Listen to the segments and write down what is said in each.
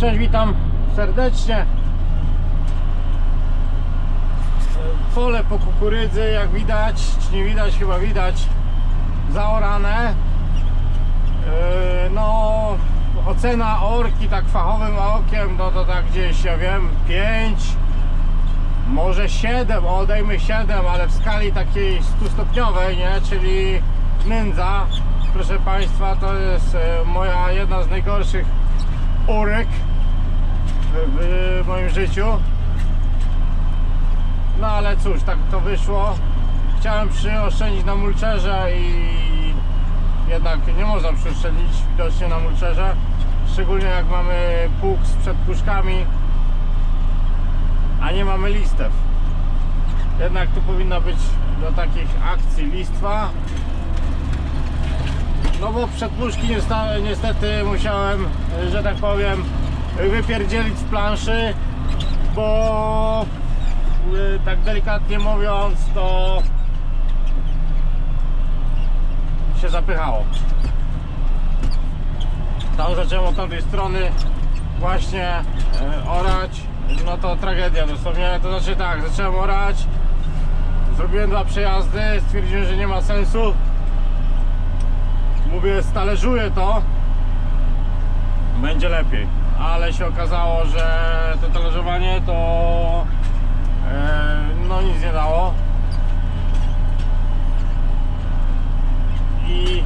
Cześć, witam serdecznie. Pole po kukurydzy, jak widać, czy nie widać, chyba widać, zaorane. Yy, No, ocena orki tak fachowym okiem, no to tak gdzieś, ja wiem, 5, może 7, odejmy 7, ale w skali takiej 100-stopniowej, nie, czyli nędza, proszę Państwa, to jest e, moja jedna z najgorszych orek w, moim życiu. No ale cóż, tak to wyszło. Chciałem przyoszczędzić na mulczerze i jednak nie można przyoszczędzić widocznie na mulczerze. Szczególnie jak mamy pług z przedpuszkami, a nie mamy listew. Jednak tu powinna być do takich akcji listwa. No bo przedpuszki niestety musiałem, że tak powiem, wypierdzielić z planszy, bo y, tak delikatnie mówiąc to się zapychało. Tam zacząłem od tamtej strony właśnie e, orać, no to tragedia dosłownie, to znaczy tak, zacząłem orać, zrobiłem dwa przejazdy, stwierdziłem, że nie ma sensu, mówię, stalerzuję to, będzie lepiej. Ale się okazało, że to talerzowanie to e, no nic nie dało. I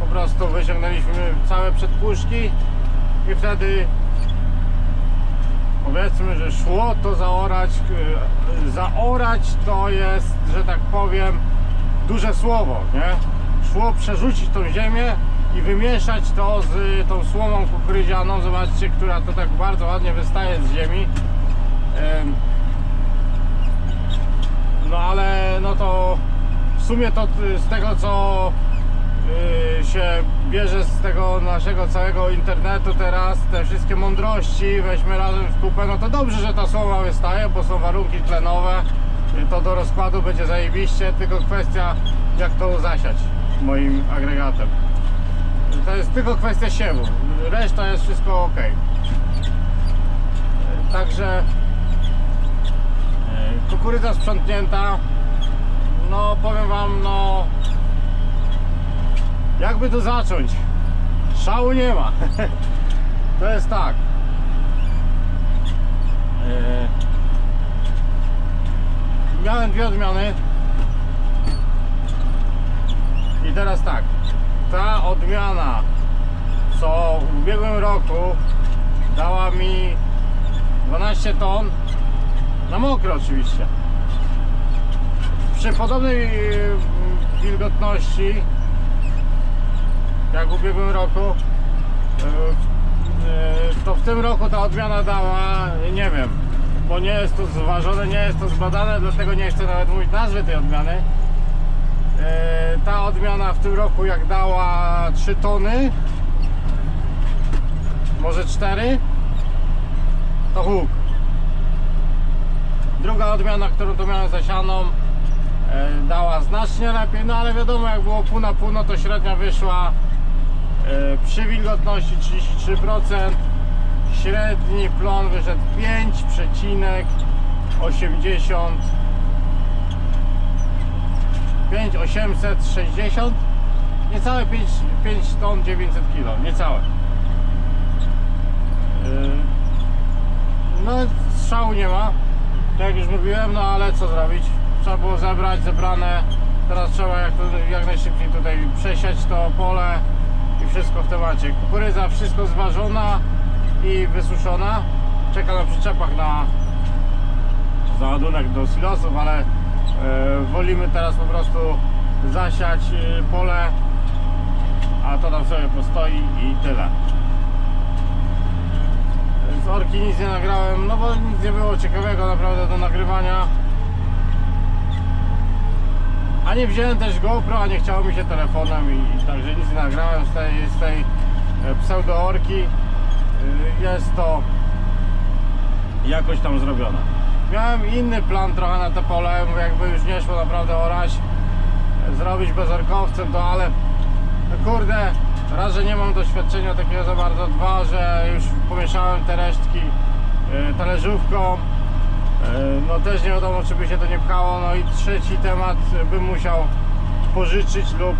po prostu wyciągnęliśmy całe przedpuszki i wtedy powiedzmy, że szło to zaorać. e, Zaorać to jest, że tak powiem, duże słowo, nie? Szło przerzucić tą ziemię i wymieszać to z tą słomą kukurydzianą. Zobaczcie, która to tak bardzo ładnie wystaje z ziemi. Em, No ale no to w sumie to y, z tego co y, się bierze z tego naszego całego internetu teraz, te wszystkie mądrości weźmy razem w kupę, no to dobrze, że ta słoma wystaje, bo są warunki tlenowe, y, to do rozkładu będzie zajebiście, tylko kwestia jak to zasiać moim agregatem. To jest tylko kwestia siewu, reszta jest wszystko ok. Także e, kukurydza sprzątnięta. No powiem wam, no jakby tu zacząć? Szału nie ma. To jest tak. E, Miałem dwie odmiany. I teraz tak. Ta odmiana, co w ubiegłym roku dała mi 12 ton na mokro oczywiście. Przy podobnej e, wilgotności jak w ubiegłym roku e, e, to w tym roku ta odmiana dała, nie wiem, bo nie jest to zważone, nie jest to zbadane, dlatego nie chcę nawet mówić nazwy tej odmiany. E, Ta odmiana w tym roku jak dała 3 tony, może 4, to huk. Druga odmiana, którą tu miałem zasianą, e, dała znacznie lepiej, no ale wiadomo, jak było pół na pół, no to średnia wyszła e, przy wilgotności 33%, średni plon wyszedł 5,80 5860 niecałe 5, 5 ton 900 kg, niecałe. Yy, No, strzału nie ma, tak jak już mówiłem, no ale co zrobić? Trzeba było zebrać, zebrane. Teraz trzeba jak, jak najszybciej tutaj przesiać to pole i wszystko w temacie. Kukurydza wszystko zważona i wysuszona. Czeka na przyczepach na załadunek do silosów, ale wolimy teraz po prostu zasiać e, pole, a to tam sobie postoi i tyle. Z orki nic nie nagrałem, no bo nic nie było ciekawego naprawdę do nagrywania. A nie wziąłem też GoPro, a nie chciało mi się telefonem i, i także nic nie nagrałem z tej, z tej e, pseudo orki. Jest to jakoś tam zrobione. Miałem inny plan trochę na te pole, jakby już nie szło naprawdę orać, e, zrobić bezorkowcem to, ale no kurde, raz, że nie mam doświadczenia takiego za bardzo, dwa, że już pomieszałem te resztki yy, talerzówką, yy, no też nie wiadomo czy by się to nie pchało, no i trzeci temat, bym musiał pożyczyć lub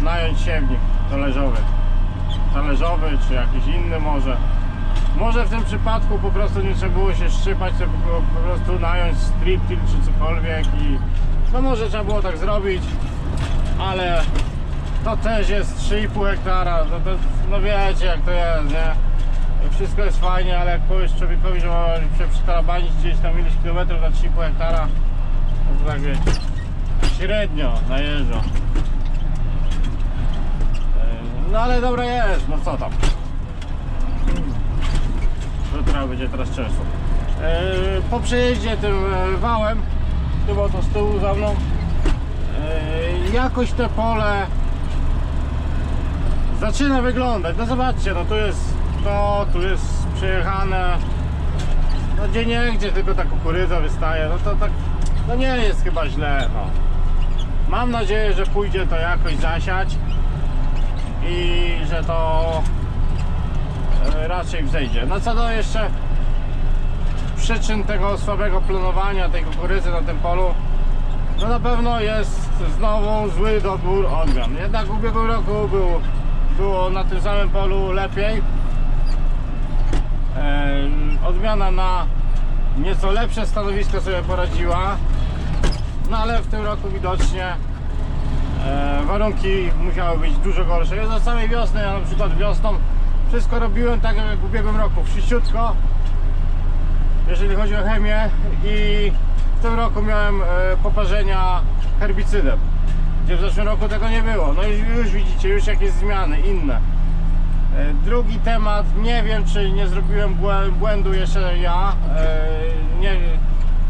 nająć siewnik talerzowy, talerzowy czy jakiś inny może. Może w tym przypadku po prostu nie trzeba było się szczypać, tylko po, prostu nająć strip czy cokolwiek i no może trzeba było tak zrobić, ale to też jest 3,5 hektara, no, to, no wiecie jak to jest, nie? Wszystko jest fajnie, ale jak powiesz człowiekowi, że ma się przetarabanić gdzieś tam ileś kilometrów na 3,5 hektara, no to tak wiecie, średnio najeżdżą. Yy, No ale dobra jest, no co tam. To trzeba będzie teraz często. Yy, Po przejeździe tym e, wałem, chyba to z tyłu za mną, yy, jakoś te pole zaczyna wyglądać. No zobaczcie, no tu jest to, tu jest przejechane. No gdzie nie gdzie tylko ta kukurydza wystaje. No to tak, no nie jest chyba źle. No. Mam nadzieję, że pójdzie to jakoś zasiać i że to raczej wzejdzie. No co do jeszcze przyczyn tego słabego planowania tej kukurydzy na tym polu, no na pewno jest znowu zły dobór odmian. Jednak w ubiegłym roku był, było na tym samym polu lepiej. E, odmiana na nieco lepsze stanowisko sobie poradziła. No ale w tym roku widocznie e, warunki musiały być dużo gorsze. Ja za całej wiosny, ja na przykład wiosną wszystko robiłem tak jak w ubiegłym roku, wszyściutko, jeżeli chodzi o chemię i w tym roku miałem e, poparzenia herbicydem, gdzie w zeszłym roku tego nie było. No i już widzicie, już jakieś zmiany inne. E, Drugi temat, nie wiem czy nie zrobiłem błę- błędu jeszcze ja. E, Nie,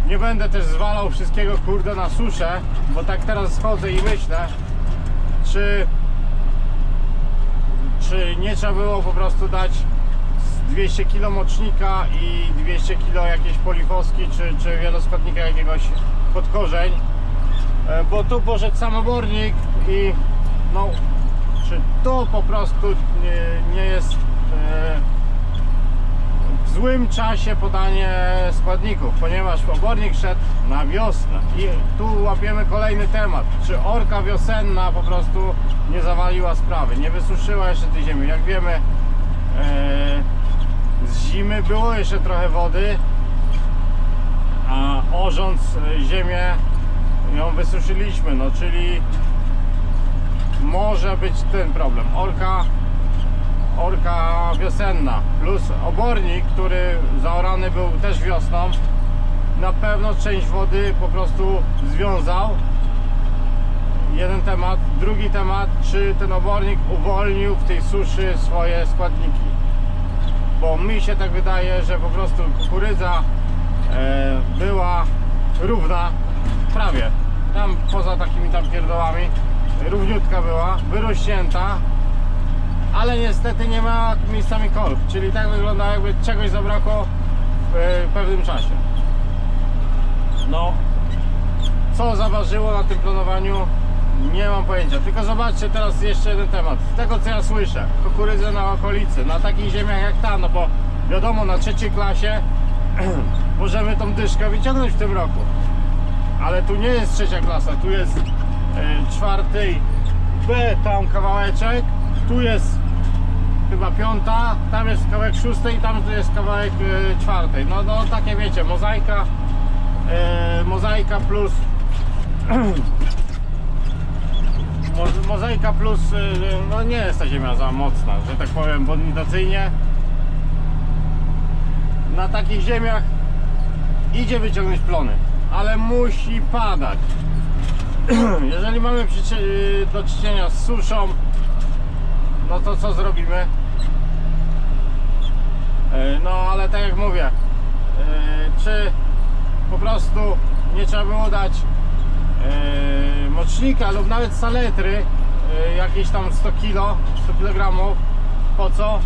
nie będę też zwalał wszystkiego kurde na suszę, bo tak teraz schodzę i myślę, czy, czy nie trzeba było po prostu dać z 200 kg mocznika i 200 kg jakiejś polifoski czy, czy wieloskładnika jakiegoś pod korzeń, E, bo tu poszedł samobornik i no czy to po prostu nie, nie jest e, w złym czasie podanie składników, ponieważ obornik szedł na wiosnę. I tu łapiemy kolejny temat, czy orka wiosenna po prostu nie zawaliła sprawy, nie wysuszyła jeszcze tej ziemi, jak wiemy e, z zimy było jeszcze trochę wody, a orząc e, ziemię ją wysuszyliśmy, no czyli może być ten problem. Orka, orka wiosenna plus obornik, który zaorany był też wiosną, na pewno część wody po prostu związał. Jeden temat. Drugi temat, czy ten obornik uwolnił w tej suszy swoje składniki. Bo mi się tak wydaje, że po prostu kukurydza e, była równa, prawie. Tam poza takimi tam pierdołami równiutka była, wyrośnięta, ale niestety nie ma miejscami kolb, czyli tak wygląda jakby czegoś zabrakło w e, pewnym czasie. No, co zaważyło na tym planowaniu, nie mam pojęcia. Tylko zobaczcie teraz jeszcze jeden temat. Z tego co ja słyszę, kukurydzę na okolicy, na takich ziemiach jak ta, no bo wiadomo, na trzeciej klasie możemy tą dyszkę wyciągnąć w tym roku. Ale tu nie jest trzecia klasa, tu jest e, czwarty B tam kawałeczek, tu jest chyba piąta, tam jest kawałek szósty i tam jest kawałek e, czwartej. No, no takie wiecie, mozaika, e, mozaika plus mo- mozaika plus, e, no nie jest ta ziemia za mocna, że tak powiem, bonitacyjnie. Na takich ziemiach idzie wyciągnąć plony, ale musi padać. Jeżeli mamy y, do czynienia z suszą, no to co zrobimy? E, No ale tak jak mówię, e, czy po prostu nie trzeba było dać e, mocznika lub nawet saletry, e, jakieś tam 100 kg, 100 kg, po co?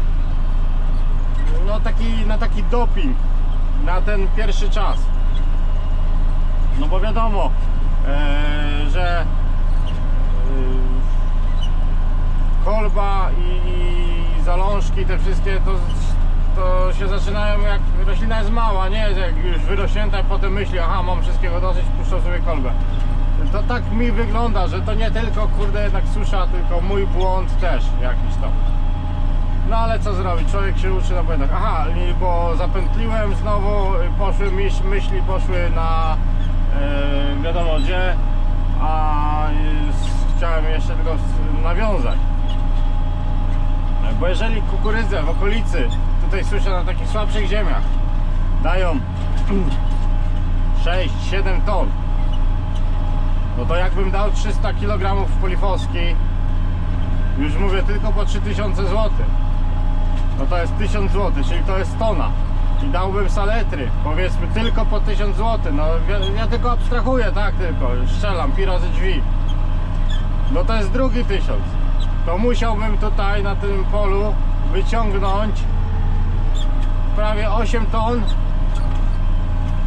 No taki, na taki doping, na ten pierwszy czas. No bo wiadomo, e, że e, kolba i, pączki, te wszystkie, to, to się zaczynają jak roślina jest mała, nie jest jak już wyrośnięta i potem myśli, aha, mam wszystkiego dosyć, puszczę sobie kolbę. To tak mi wygląda, że to nie tylko, kurde, jednak susza, tylko mój błąd też jakiś tam. No ale co zrobić? Człowiek się uczy na błędach. Aha, bo zapętliłem znowu, poszły myśl, myśli poszły na e, wiadomo gdzie, a y, s- chciałem jeszcze tylko nawiązać. Bo jeżeli kukurydzę w okolicy, tutaj słyszę na takich słabszych ziemiach, dają 6-7 ton, no to jakbym dał 300 kg polifoski, już mówię tylko po 3000 zł, no to jest 1000 zł, czyli to jest tona. I dałbym saletry, powiedzmy tylko po 1000 zł. No ja, ja tylko abstrahuję, tak tylko, strzelam, pi razy drzwi. No to jest drugi 1000. To musiałbym tutaj na tym polu wyciągnąć prawie 8 ton,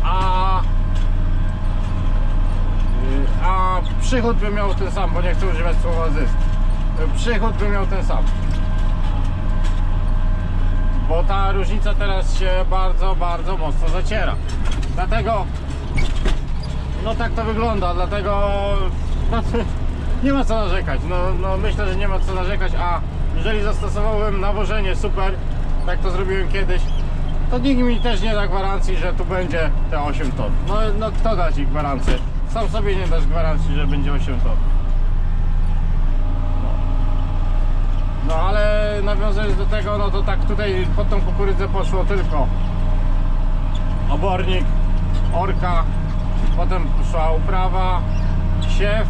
a a przychód by miał ten sam, bo nie chcę używać słowa zysk. Przychód by miał ten sam. Bo ta różnica teraz się bardzo, bardzo mocno zaciera. Dlatego no tak to wygląda, dlatego no, nie ma co narzekać. No, no myślę, że nie ma co narzekać, a jeżeli zastosowałbym nawożenie super, tak to zrobiłem kiedyś, to nikt mi też nie da gwarancji, że tu będzie te 8 ton. No, no kto da ci gwarancję? Sam sobie nie dasz gwarancji, że będzie 8 ton. No. No ale nawiązując do tego, no to tak tutaj pod tą kukurydzę poszło tylko obornik, orka, potem szła uprawa, siew,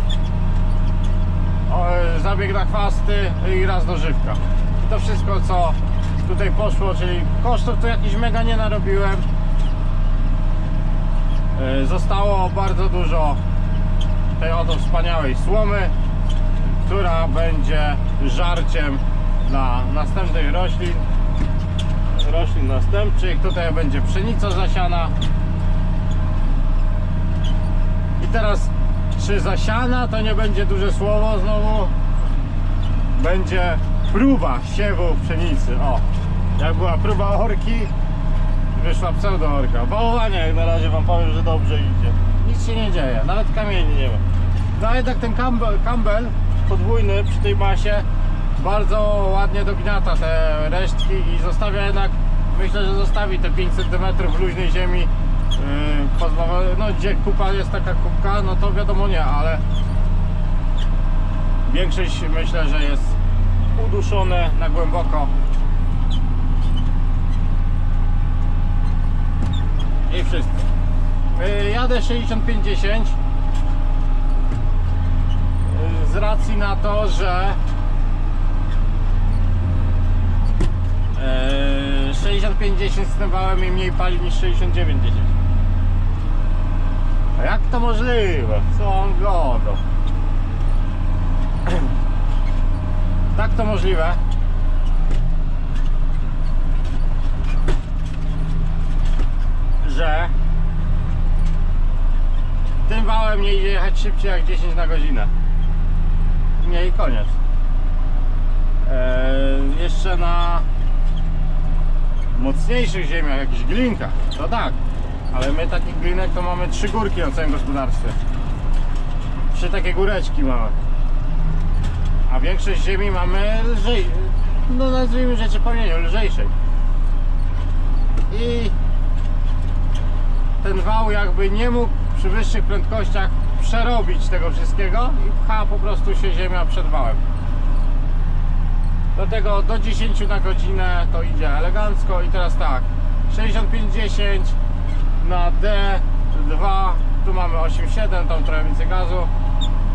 zabieg na chwasty i raz dożywka. I to wszystko co tutaj poszło, czyli kosztów tu jakiś mega nie narobiłem. E, Zostało bardzo dużo tej oto wspaniałej słomy, która będzie żarciem dla następnych roślin roślin następczych. Tutaj będzie pszenica zasiana. I teraz, czy zasiana to nie będzie duże słowo znowu? Będzie próba siewu pszenicy. O, jak była próba orki, wyszła pseudo-orka. Wołowanie jak na razie wam powiem, że dobrze idzie. Nic się nie dzieje, nawet kamieni nie ma. No a jednak ten Campbell, Campbell podwójny przy tej masie bardzo ładnie dogniata te resztki i zostawia jednak, myślę, że zostawi te 5 cm luźnej ziemi yy, no gdzie kupa jest taka kubka, no to wiadomo nie, ale większość myślę, że jest uduszone na głęboko i wszystko. Yy, jadę 65-10 yy, z racji na to, że Eee, 65-10 z tym wałem i mniej pali niż 69-10 A jak to możliwe? Co on godo? Tak to możliwe Że Tym wałem nie idzie jechać szybciej jak 10 na godzinę Nie i koniec Eee, jeszcze na mocniejszych ziemiach, jakichś glinkach, to tak. Ale my takich glinek to mamy trzy górki na całym gospodarstwie. Trzy takie góreczki mamy. A większość ziemi mamy lżej, no nazwijmy rzeczy po imieniu, lżejszej. I ten wał jakby nie mógł przy wyższych prędkościach przerobić tego wszystkiego i pcha po prostu się ziemia przed wałem. Dlatego do 10 na godzinę to idzie elegancko i teraz tak 65-10 na D2 tu mamy 8,7 tam trochę więcej gazu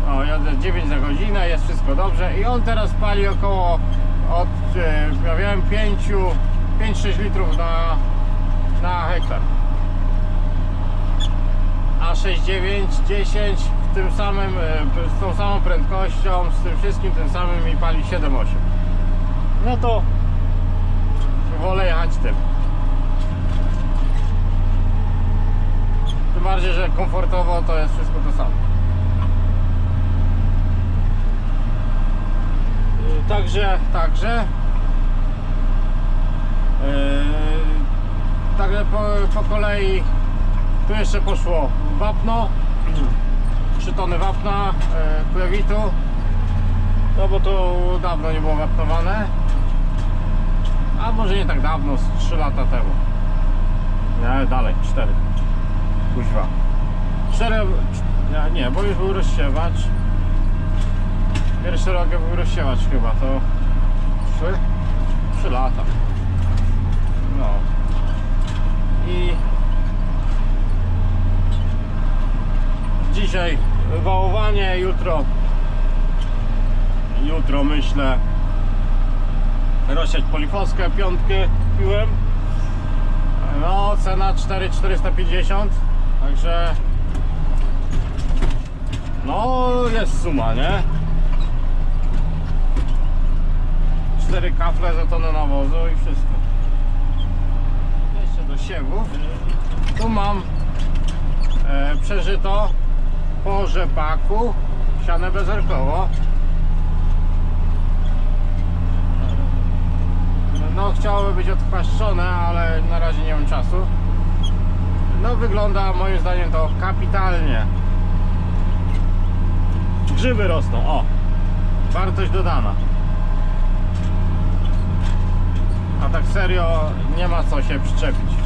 o, jadę 9 na godzinę, jest wszystko dobrze i on teraz pali około od, e, ja wiem, 5 5-6 litrów na, na hektar a 6,9, 10 w tym samym, e, z tą samą prędkością, z tym wszystkim tym samym mi pali 7,8 no to wolę jechać tym. Tym bardziej, że komfortowo to jest wszystko to samo. Yy, Także, także Także po, po kolei tu jeszcze poszło wapno, 3 tony wapna, yy, plewitu. No bo to dawno nie było wapnowane. A może nie tak dawno, z 3 lata temu. Nie, dalej, 4. Kuźwa. 4, nie, nie, bo już był rozsiewacz. Pierwszy rok był rozsiewacz chyba, to 3, 3 lata. No. I dzisiaj wałowanie, jutro. Jutro myślę rozsiać polifoskę, piątkę piłem. No cena 4,450 także no jest suma, nie? 4 kafle za tonę nawozu i wszystko. Jeszcze do siewu tu mam e, przeżyto po rzepaku siane bezerkowo. No chciałoby być odchwaszczone, ale na razie nie mam czasu. No wygląda moim zdaniem to kapitalnie. Grzyby rosną, o. Wartość dodana. A tak serio nie ma co się przyczepić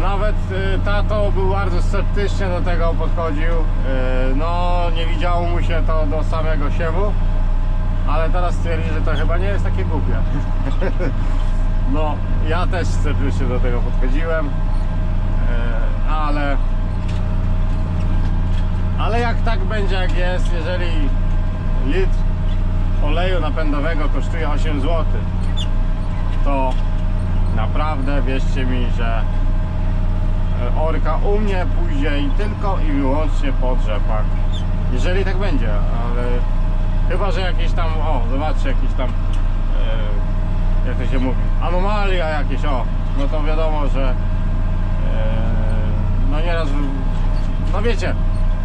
Nawet y, tato był bardzo sceptycznie do tego podchodził. Y, No, nie widziało mu się to do samego siewu, ale teraz stwierdzi, że to chyba nie jest takie głupie. No, ja też sceptycznie do tego podchodziłem, Y, ale ale jak tak będzie jak jest, jeżeli litr oleju napędowego kosztuje 8 zł, to naprawdę wierzcie mi, że orka u mnie pójdzie i tylko i wyłącznie pod rzepak. Jeżeli tak będzie, ale chyba, że jakieś tam, o zobaczcie, jakieś tam, e, jak to się mówi, anomalia jakieś, o, no to wiadomo, że e, no nieraz, no wiecie,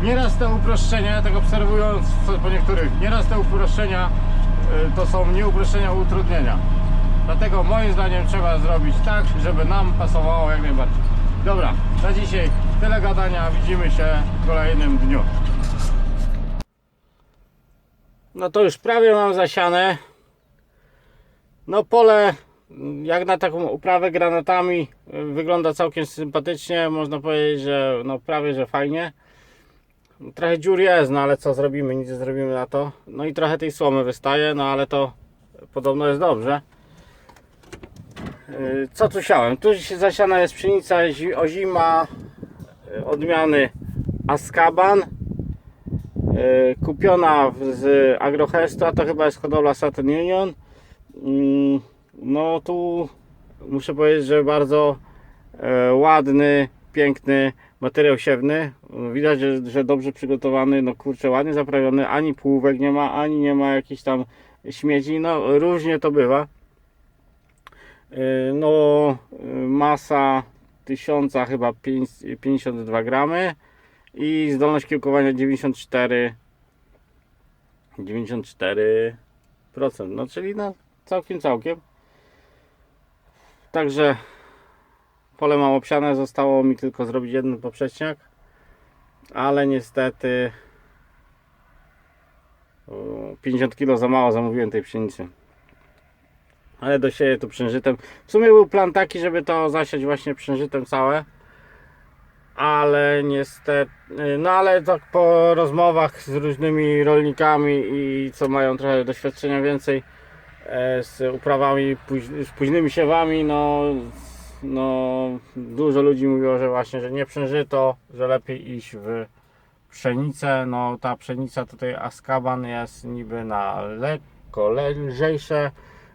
nieraz te uproszczenia, ja tak obserwując po niektórych, nieraz te uproszczenia e, to są nie uproszczenia, utrudnienia. Dlatego moim zdaniem trzeba zrobić tak, żeby nam pasowało jak najbardziej. Dobra, na dzisiaj tyle gadania, widzimy się w kolejnym dniu. No to już prawie mam zasiane. No pole jak na taką uprawę granatami y, wygląda całkiem sympatycznie. Można powiedzieć, że no prawie że fajnie. Trochę dziur jest, no ale co zrobimy, nic nie zrobimy na to. No i trochę tej słomy wystaje, no ale to podobno jest dobrze. Y, Co tu siałem? Tu zasiana jest pszenica zi- ozima y, odmiany Askaban. Y, Kupiona z Agrohestu, a to chyba jest hodowla Saturn Union. No tu muszę powiedzieć, że bardzo e, ładny, piękny materiał siewny. Widać, że, że dobrze przygotowany, no kurczę, ładnie zaprawiony, ani półwek nie ma, ani nie ma jakichś tam śmieci, no różnie to bywa. Yy, No, yy, masa 1000 chyba pięć- 52 gramy i zdolność kiełkowania 94 94%, no czyli no całkiem całkiem. Także pole mam obsiane, zostało mi tylko zrobić jeden poprzeczniak, ale niestety o, 50 kg za mało zamówiłem tej pszenicy ale dosieję tu przężytem. W sumie był plan taki, żeby to zasiać właśnie przężytem całe, ale niestety, no ale tak po rozmowach z różnymi rolnikami i co mają trochę doświadczenia więcej e, z uprawami, z późnymi siewami, no, no dużo ludzi mówiło, że właśnie, że nie przężyto, że lepiej iść w pszenicę, no ta pszenica tutaj Askaban jest niby na lekko lżejsze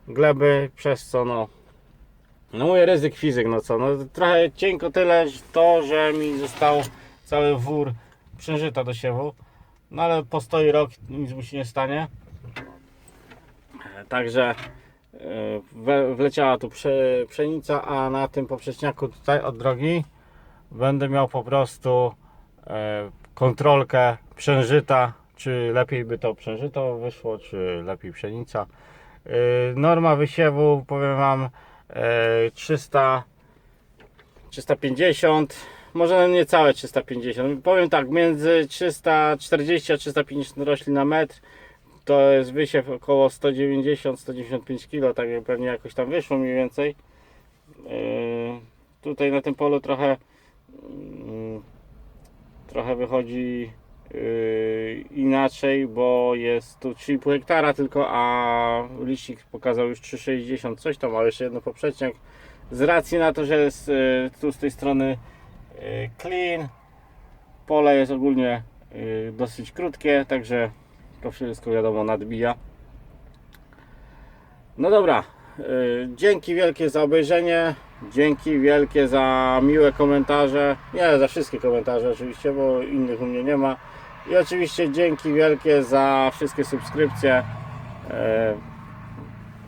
gleby, przez co no no mówię ryzyk fizyk, no co, no trochę cienko tyle to, że mi został cały wór przężyta do siewu, no ale postoi rok, nic mu się nie stanie. E, Także e, we, wleciała tu prze, pszenica, a na tym poprzeczniaku tutaj od drogi będę miał po prostu e, kontrolkę przężyta czy lepiej by to przeżyto wyszło, czy lepiej pszenica. Yy, Norma wysiewu, powiem Wam, e, 300, 350, może niecałe 350. Powiem tak, między 340 a 350 roślin na metr to jest wysiew około 190-195 kg, tak jak pewnie jakoś tam wyszło mniej więcej. Yy, tutaj na tym polu trochę mm, trochę wychodzi inaczej, bo jest tu 3,5 hektara tylko, a licznik pokazał już 3,60 coś tam, ale jeszcze jedno poprzecznik. Z racji na to, że jest yy, tu z tej strony yy, clean, pole jest ogólnie yy, dosyć krótkie, także to wszystko wiadomo nadbija. No dobra, yy, dzięki wielkie za obejrzenie. Dzięki wielkie za miłe komentarze. Nie za wszystkie komentarze oczywiście, bo innych u mnie nie ma. I oczywiście dzięki wielkie za wszystkie subskrypcje. E,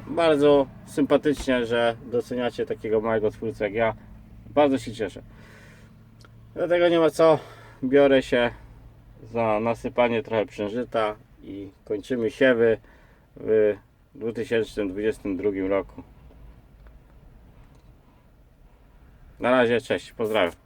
Bardzo sympatycznie, że doceniacie takiego małego twórcę jak ja. Bardzo się cieszę. Dlatego nie ma co. Biorę się za nasypanie trochę przężyta i kończymy siewy w 2022 roku. Na razie, cześć, pozdrawiam.